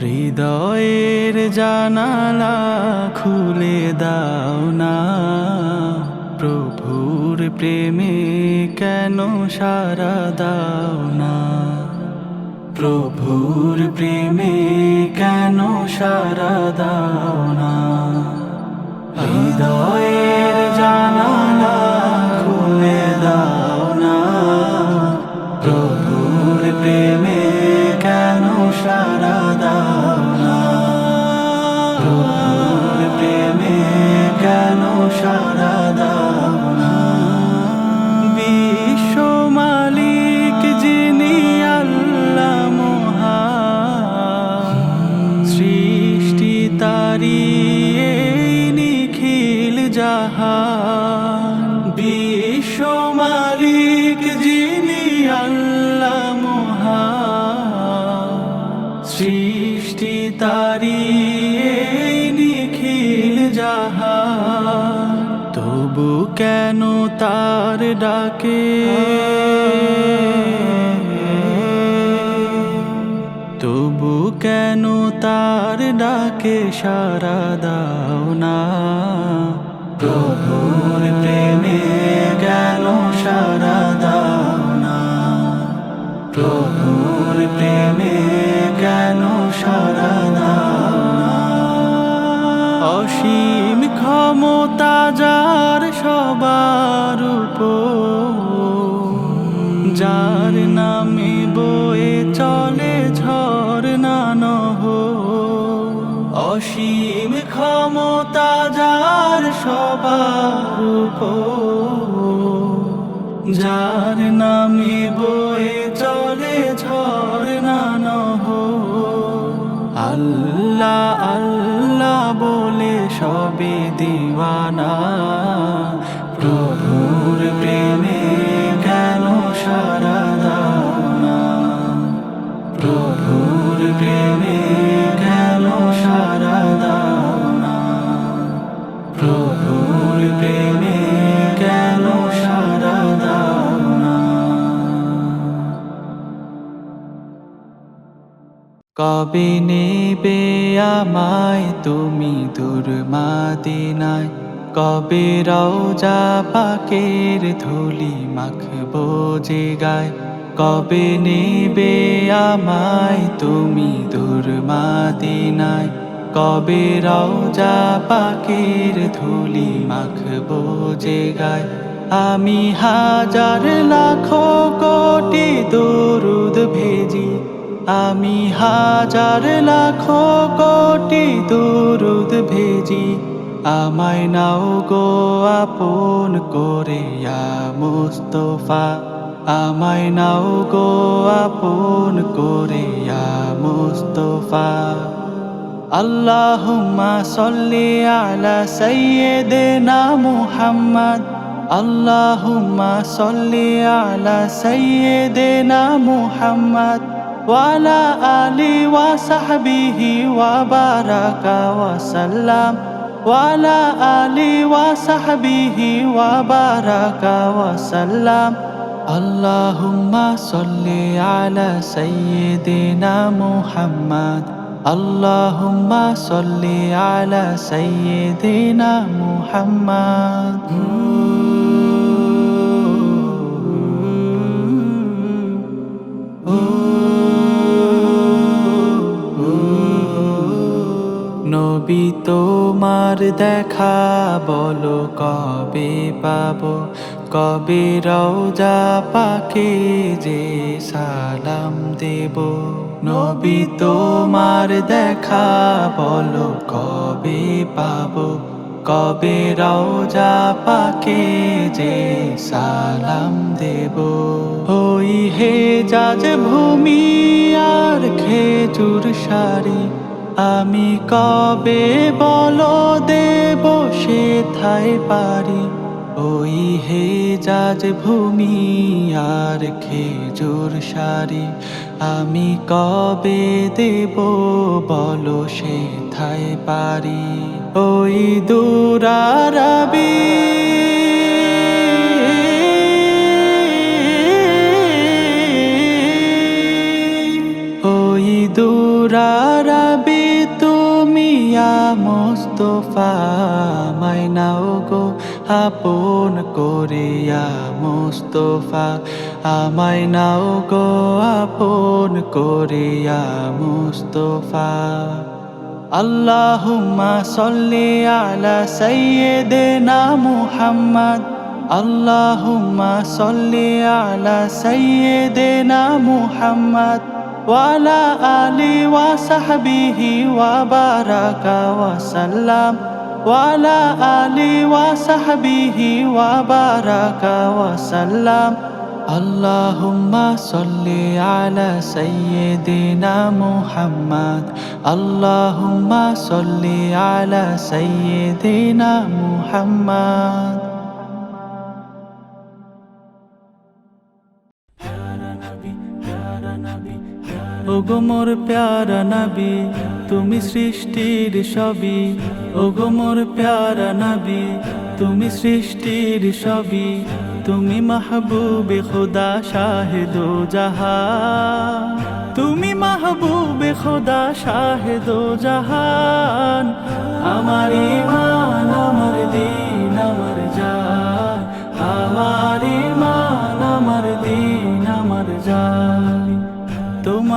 হৃদয়ের জানালা খুলে দাও না। প্রভুর প্রেমে কেন সারা দাও না? প্রভুর প্রেমে কেন সারা দাও না? হৃদয়ের জাহান, তবু কেন তার ডাকে? তবু কেন তার ডাকে সারা দাও না? প্রভুর প্রেমে কেন সারা দাও না? প্রভুর প্রেমে অসীম ক্ষমতা যার সবার যার নামে বয়ে চলে ঝড় নানহ অসীম ক্ষমতা যার সবার যার নামে বয়ে কবে নেবে আমায় তুমি দূর মাদিনায়? কবে রওজা পাকের ধুলি মাখবো যে গায়? কবে নেবে আমায় তুমি দূর মাদিনায়? কবে রওজা পাকের ধুলি মাখবো যে গায়? আমি হাজার লাখো কোটি দরুদ ভেজি। আমি হাজার লাখো কোটি দরুদ ভেজি। আমায় নাও গো আপন করে মুস্তফা। আমায় নাও গো আপন করে মুস্তফা। আল্লাহুম্মা সাল্লি আলা সাইয়্যিদিনা মুহাম্মদ। আল্লাহুম্মা সাল্লি আলা সাইয়্যিদিনা মুহাম্মদ। وعلى آله وصحبه وبارك وسلم. وعلى آله وصحبه وبارك وسلم. اللهم صل على سيدنا محمد. اللهم صل على سيدنا محمد. নবী তোমার দেখা বলো, কবে পাবো? কবে রওজা পাকে যে সালাম দেব? নবী তোমার দেখা বলো, কবে পাবো? কবে রওজা পাকে যে সালাম দেব? ওই হে যাজ ভূমি আর খেজুর শাড়ি আমি কবে বলো দেব সে থাই পারি? ওই হে যাজ ভূমি আর খেজুর সারি। আমি কবে দেব বল সে থাই পারি? ওই দূরারবি ওই দূরা রবি তুমি মুস্তফা, মাইনাও গো, আপন করিয়া মুস্তফা আমায় নাও গো, আপন করিয়া মুস্তফা। আল্লাহুম্মা সল্লি আলা সাইয়্যিদিনা মুহাম্মদ। আল্লাহুম্মা সল্লি আলা সাইয়্যিদিনা মুহাম্মদ। ওয়ালা আলি ওয়া সাহবিহি ওয়া বারাকা ওয়া সাল্লাম ওয়ালা আলি ওয়া সাহবিহি ওয়া বারাকা ওয়া সাল্লাম আল্লাহুম্মা সল্লি আলা সাইয়্যিদিনা ওগো মোর প্যারা নবী, তুমি সৃষ্টির সবই। ওগো মোর প্যারা নবী, তুমি সৃষ্টির সবই। তুমি মাহবুবে খোদা শাহেদো জাহা। তুমি মাহবুবে খোদা শাহেদো জাহান। আমার ইমান আমার দিন।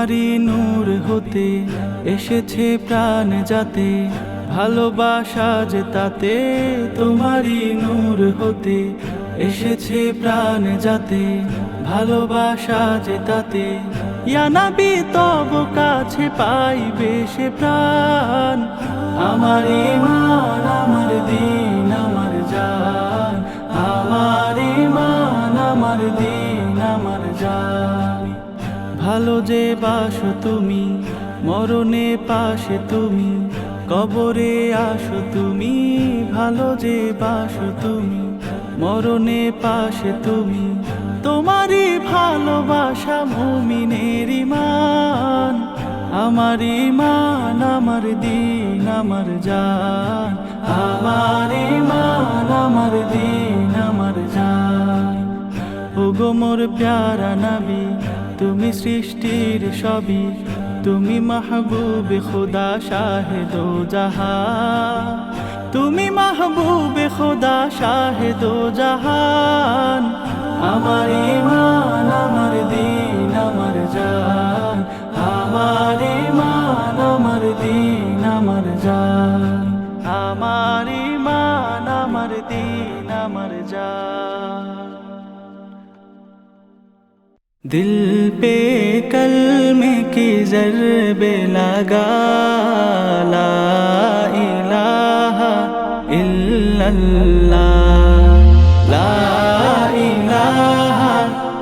তোমারই নূর হতে এসেছে প্রাণ যাতে, ভালোবাসা যে তাতে তোমারই নূর হতে এসেছে প্রাণ যাতে, ভালোবাসা যে তাতে। ইয়ানাবি তব কাছে পাইবে সে প্রাণ, আমার ইমান আমার দিন, আমার জান, আমার ইমান আমার দিন, আমার জান। ভালো যে বাসো তুমি, মরণে পাশে তুমি, কবরে আসো তুমি, ভালো যে বাসো তুমি, মরণে পাশে তুমি, তোমারই ভালোবাসা মুমিনের ইমান, আমার ইমান, আমার দিন, আমার জান, আমার ইমান, আমার দিন, আমার জান। ওগো মোর প্যারা নবী তুমি সৃষ্টির সবই, তুমি মাহবুবে খোদা শাহেদো জাহা তুমি মাহবুবে খোদা শাহেদো জাহান। আমার ইমান আমার দিন, আমার জান। আমার ইমান আমার দিন, আমার জান। আমার دل پہ کلمے کی ضرب لگا لا الہ الا اللہ لا الہ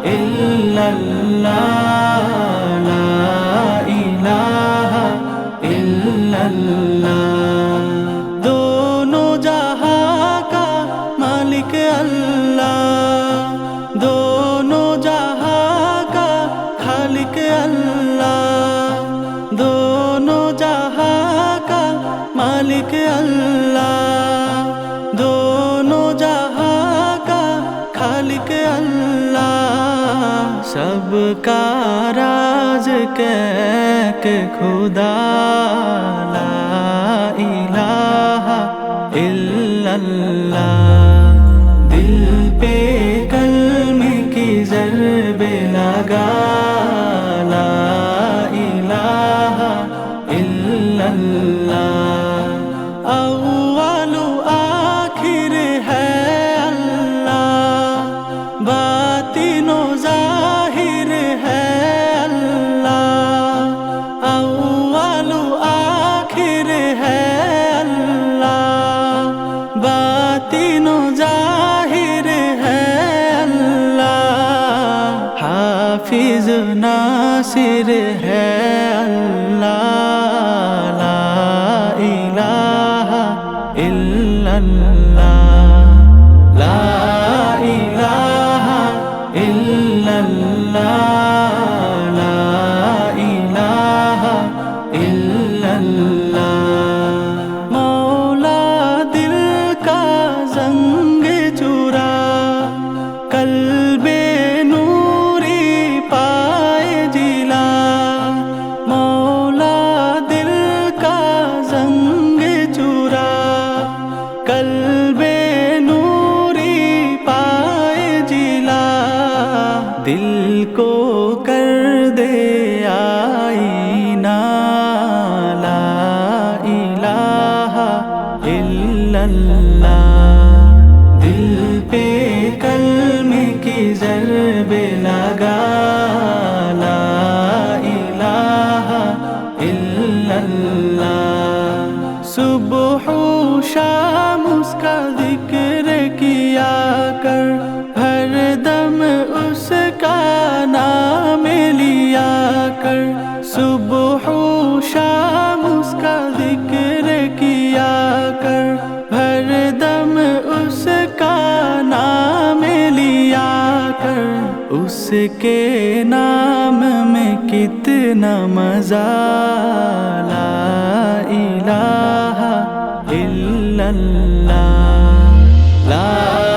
الا اللہ۔ जहां का मालिक अल्लाह दोनों जहां का खालिक अल्लाह सबका राज कह के खुदा ला इलाहा इल्लल्लाह illallah la اللہ دل پہ کلمے کی ضرب لگا۔ उसके नाम में कितना मज़ा ला इलाहा ला